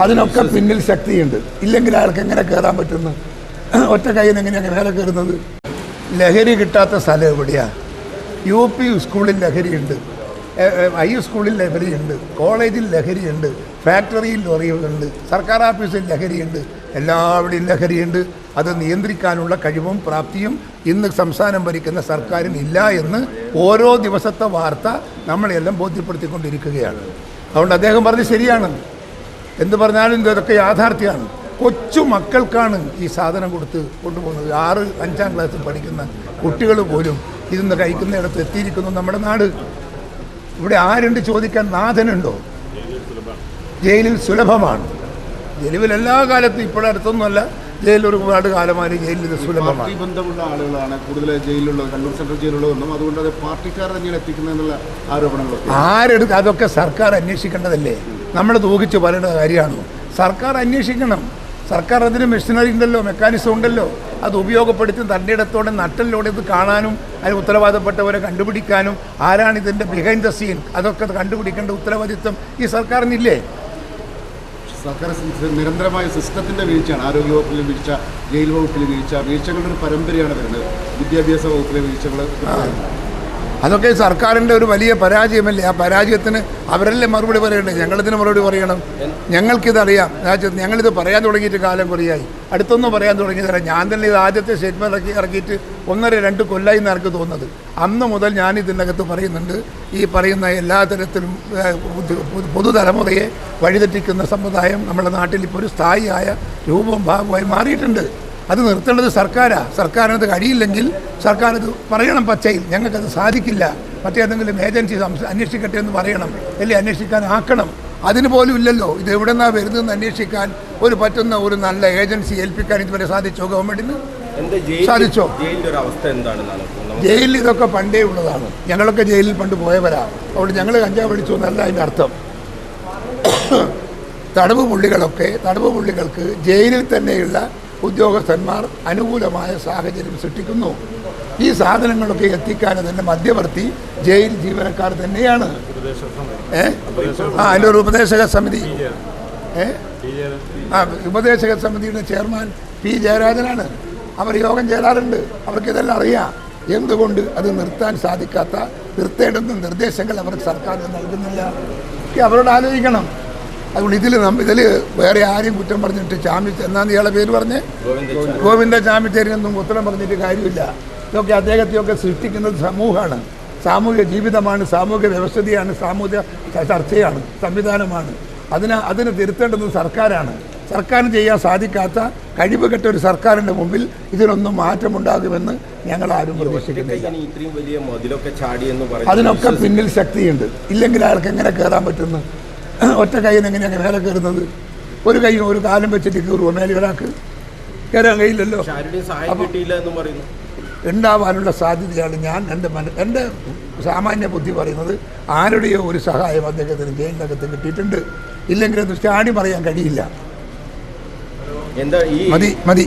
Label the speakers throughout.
Speaker 1: അതിനൊക്കെ പിന്നിൽ ശക്തിയുണ്ട്. ഇല്ലെങ്കിൽ അയാൾക്ക് എങ്ങനെ കയറാൻ പറ്റുന്നു? ഒറ്റ കയ്യിൽ നിന്ന് എങ്ങനെയാണ് മേലെ കയറുന്നത്? ലഹരി കിട്ടാത്ത സ്ഥലം എവിടെയാ? യു പി സ്കൂളിൽ ലഹരിയുണ്ട്. ഐ സ്കൂളിൽ ലഹരിയുണ്ട്. കോളേജിൽ ലഹരിയുണ്ട്. ഫാക്ടറിയിൽ ലഹരിയുണ്ട്. സർക്കാർ ഓഫീസിൽ ലഹരിയുണ്ട്. എല്ലാവിടെയും ലഹരിയുണ്ട്. അത് നിയന്ത്രിക്കാനുള്ള കഴിവും പ്രാപ്തിയും ഇന്ന് സംസ്ഥാനം ഭരിക്കുന്ന സർക്കാരിന് ഇല്ല എന്ന് ഓരോ ദിവസത്തെ വാർത്ത നമ്മളെല്ലാം ബോധ്യപ്പെടുത്തിക്കൊണ്ടിരിക്കുകയാണ്. അതുകൊണ്ട് അദ്ദേഹം പറഞ്ഞത് ശരിയാണ്. എന്ത് പറഞ്ഞാലും ഇതൊക്കെ യാഥാർത്ഥ്യമാണ്. കൊച്ചു മക്കൾക്കാണ് ഈ സാധനം കൊടുത്ത് കൊണ്ടുപോകുന്നത്. ആറ് അഞ്ചാം ക്ലാസ്സിൽ പഠിക്കുന്ന കുട്ടികൾ പോലും ഇതിന്ന് കഴിക്കുന്നിടത്ത് എത്തിയിരിക്കുന്നു നമ്മുടെ നാട്. ഇവിടെ ആരുണ്ട് ചോദിക്കാൻ? നാഥനുണ്ടോ? ജയിലിൽ സുലഭമാണ്. ജയിലിൽ എല്ലാ കാലത്തും ഇപ്പോഴടുത്തൊന്നുമല്ല ജയിലിൽ ഒരുപാട് കാലമായി ജയിലിൽ സുലഭമാണ്.
Speaker 2: പാർട്ടി ബന്ധമുള്ള ആളുകളാണ് കൂടുതൽ ജയിലിലുള്ളത്. കണ്ണൂർ സെൻട്രൽ ജയിലുള്ളതെന്നും അതുകൊണ്ട് അത് പാർട്ടിക്കാർ തന്നെയാണ് എത്തിക്കുന്നതെന്നുള്ള ആരോപണങ്ങളൊക്കെ
Speaker 1: ആരെടുത്ത് അതൊക്കെ സർക്കാർ അന്വേഷിക്കേണ്ടതല്ലേ? നമ്മൾ തൂകിച്ച് പറയേണ്ട കാര്യമാണ്. സർക്കാർ അന്വേഷിക്കണം. സർക്കാർ അതിന് മെഷീനറി ഉണ്ടല്ലോ മെക്കാനിസം ഉണ്ടല്ലോ. അത് ഉപയോഗപ്പെടുത്തി തന്റെ ഇടത്തോടെ നട്ടലിലൂടെ ഇത് കാണാനും അതിന് ഉത്തരവാദപ്പെട്ടവരെ കണ്ടുപിടിക്കാനും ആരാണ് ഇതിന്റെ ബിഹൈൻഡ് ദ സീൻ അതൊക്കെ കണ്ടുപിടിക്കേണ്ട ഉത്തരവാദിത്വം ഈ സർക്കാരിനില്ലേ?
Speaker 2: സർക്കാർ നിരന്തരമായ സിസ്റ്റത്തിന്റെ വീഴ്ചയാണ്. ആരോഗ്യവകുപ്പിലെ വീഴ്ച ജയിൽ വകുപ്പിലെ വീഴ്ച വീഴ്ചകളുടെ ഒരു പരമ്പരയാണ് വരുന്നത്. വിദ്യാഭ്യാസ വകുപ്പിലെ വീഴ്ചകൾ
Speaker 1: അതൊക്കെ സർക്കാരിന്റെ ഒരു വലിയ പരാജയമല്ലേ? ആ പരാജയത്തിന് അവരല്ലേ മറുപടി പറയണ്ടേ ഞങ്ങളിതിന് മറുപടി പറയണം? ഞങ്ങൾക്കിതറിയാം. ഞങ്ങളിത് പറയാൻ തുടങ്ങിയിട്ട് കാലം കുറയായി. അടുത്തൊന്നും പറയാൻ തുടങ്ങിയതല്ല. ഞാൻ തന്നെ ഇത് ആദ്യത്തെ സ്റ്റേറ്റ്മെന്റ് ഇറക്കി ഇറക്കിയിട്ട് ഒന്നര രണ്ട് കൊല്ലായി എന്ന് എനിക്ക് തോന്നുന്നത്. അന്ന് മുതൽ ഞാൻ ഇതിനകത്ത് പറയുന്നുണ്ട്. ഈ പറയുന്ന എല്ലാ തരത്തിലും പുതുതലമുറയെ വഴിതെറ്റിക്കുന്ന സമുദായം നമ്മുടെ നാട്ടിൽ ഇപ്പോൾ ഒരു സ്ഥായിയായ രൂപം ഭാഗമായി മാറിയിട്ടുണ്ട്. അത് നിർത്തേണ്ടത് സർക്കാരാണ് സർക്കാരിനത് കഴിയില്ലെങ്കിൽ സർക്കാർ അത് പറയണം പച്ചയിൽ. ഞങ്ങൾക്കത് സാധിക്കില്ല. മറ്റേതെങ്കിലും ഏജൻസി അന്വേഷിക്കട്ടെ എന്ന് പറയണം. അല്ലെങ്കിൽ അന്വേഷിക്കാൻ ആക്കണം. അതിന് പോലും ഇല്ലല്ലോ. ഇത് എവിടെ നിന്നാണ് വരുന്നതെന്ന് അന്വേഷിക്കാൻ ഒരു പറ്റുന്ന ഒരു നല്ല ഏജൻസി ഏൽപ്പിക്കാൻ ഇതുവരെ സാധിച്ചോ ഗവൺമെന്റിന്?
Speaker 3: ജയിൽ
Speaker 1: സാധിച്ചോ? ജയിലിൽ ഇതൊക്കെ പണ്ടേ ഉള്ളതാണ്. ഞങ്ങളൊക്കെ ജയിലിൽ പണ്ട് പോയവരാ. അതുകൊണ്ട് ഞങ്ങൾ കഞ്ചാവ് പിടിച്ചു എന്നല്ല അതിന്റെ അർത്ഥം. തടവ് പുള്ളികളൊക്കെ തടവ് പുള്ളികൾക്ക് ജയിലിൽ തന്നെയുള്ള ഉദ്യോഗസ്ഥന്മാർ അനുകൂലമായ സാഹചര്യം സൃഷ്ടിക്കുന്നു. ഈ സാധനങ്ങളൊക്കെ എത്തിക്കാൻ തന്നെ മധ്യവർത്തി ജയിൽ ജീവനക്കാർ തന്നെയാണ്. ഏ? ആ അതിന്റെ ഒരു ഉപദേശക സമിതി. ഏ? ആ ഉപദേശക സമിതിയുടെ ചെയർമാൻ പി ജയരാജനാണ്. അവർ യോഗം ചേരാറുണ്ട്. അവർക്ക് ഇതെല്ലാം അറിയാം. എന്തുകൊണ്ട് അത് നിർത്താൻ സാധിക്കാത്ത നിർത്തേണ്ടുന്ന നിർദ്ദേശങ്ങൾ അവർക്ക് സർക്കാർ നൽകുന്നില്ല? അവരോട് ആലോചിക്കണം. അതുകൊണ്ട് ഇതിൽ ഇതിൽ വേറെ ആരെയും കുറ്റം പറഞ്ഞിട്ട് ചാമി എന്നാന്ന് ഇയാളെ പേര് പറഞ്ഞ്? ഗോവിന്ദ ചാമിച്ചേരിയൊന്നും ഉത്തരം പറഞ്ഞിട്ട് കാര്യമില്ല. ഇതൊക്കെ അദ്ദേഹത്തെയൊക്കെ സൃഷ്ടിക്കുന്നത് സമൂഹമാണ്. സാമൂഹിക ജീവിതമാണ് സാമൂഹിക വ്യവസ്ഥയാണ് സാമൂഹിക ചർച്ചയാണ് സംവിധാനമാണ്. അതിന് അതിന് തിരുത്തേണ്ടത് സർക്കാരാണ്. സർക്കാരിന് ചെയ്യാൻ സാധിക്കാത്ത കഴിവ് കെട്ട ഒരു സർക്കാരിന്റെ മുമ്പിൽ ഇതിനൊന്നും മാറ്റമുണ്ടാകുമെന്ന് ഞങ്ങൾ ആരും പ്രതീക്ഷിക്കുന്നില്ല. അതിനൊക്കെ പിന്നിൽ ശക്തിയുണ്ട്. ഇല്ലെങ്കിൽ അയാൾക്ക് എങ്ങനെ കയറാൻ പറ്റുന്നു? ഒറ്റ കൈ നിന്ന് എങ്ങനെയാണ് മേലെ കയറുന്നത്? ഒരു കൈയും ഒരു കാലം വെച്ചിട്ട് കയറുമോ മേലെ ഒരാൾക്ക് കയറാൻ കഴിയില്ലല്ലോ. ഉണ്ടാവാനുള്ള സാധ്യതയാണ് ഞാൻ എന്റെ മന എന്റെ സാമാന്യ ബുദ്ധി പറയുന്നത് ആരുടെയോ ഒരു സഹായം അദ്ദേഹത്തിന് ജയിലിനകത്ത് കിട്ടിയിട്ടുണ്ട്. ഇല്ലെങ്കിൽ അത് ചാടി പറയാൻ കഴിയില്ല.
Speaker 3: എന്താ ഈ
Speaker 1: മതി മതി.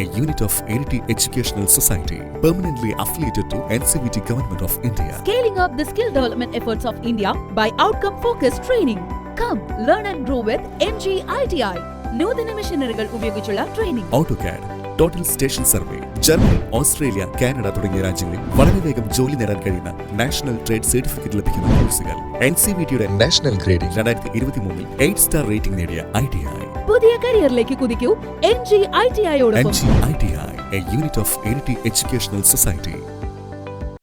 Speaker 4: A unit of Iritty Educational Society, permanently affiliated to NCVT Government of India
Speaker 5: Scaling up the skill development efforts of India by outcome focused training. Come, learn and grow with MG ITI. നൂതന മെഷീനറികൾ ഉപയോഗിച്ചുള്ള training
Speaker 4: AutoCAD total station survey Germany Australia Canada തുടങ്ങിയ രാജ്യങ്ങളിൽ വളരെ വേഗം ജോലി നേടാൻ കഴിയുന്ന നാഷണൽ ട്രേഡ് സർട്ടിഫിക്കറ്റ് ലഭിക്കുന്ന കോഴ്സുകൾ. എൻ സി വി ടിയുടെ നാഷണൽ ഗ്രേഡിംഗ് രണ്ടായിരത്തി ഇരുപത്തി മൂന്നിൽ എയ്റ്റ് സ്റ്റാർ റേറ്റിംഗ് നേടിയ ഐ ടി ഐ.
Speaker 5: പുതിയ കരിയറിലേക്ക് കുതിക്കൂ M G I T
Speaker 4: N G I T I a unit of Iritty educational society.